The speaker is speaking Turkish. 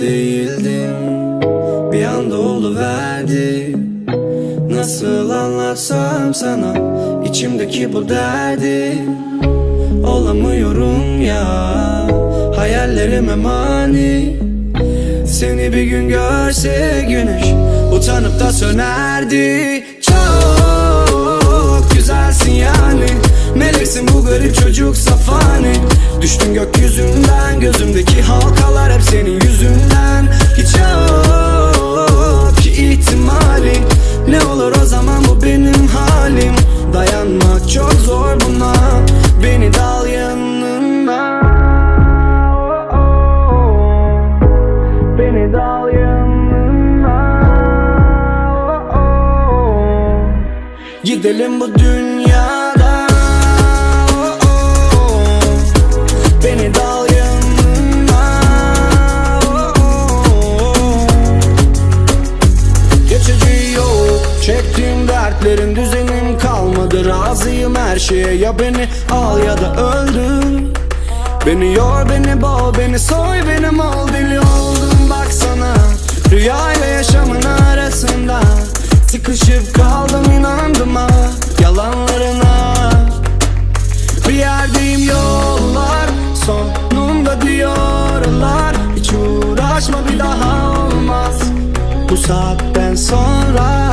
değildim. Bir anda oluverdi. Nasıl anlatsam sana? İçimdeki bu derdi. Olamıyorum ya. Hayallerime mani. Seni bir gün görse güneş Utanıp da sönerdi. Çok güzelsin yani. Meleksin bu garip çocuk safani. Düştün gökyüzünden Gözümdeki halkalar hep senin yüzünden Gidelim bu dünyadan Beni dal yanına. Geçici yok Çektiğim dertlerin düzenim kalmadı. Razıyım her şeye ya beni al ya da öldür. Beni yor beni boğ beni soy benim ol deli oldum baksana Rüyayla yaşamın Sıkışıp kaldım inandım ha. Yalanlarına Bir yerdeyim yollar sonunda diyorlar. Hiç uğraşma bir daha olmaz. Bu saatten sonra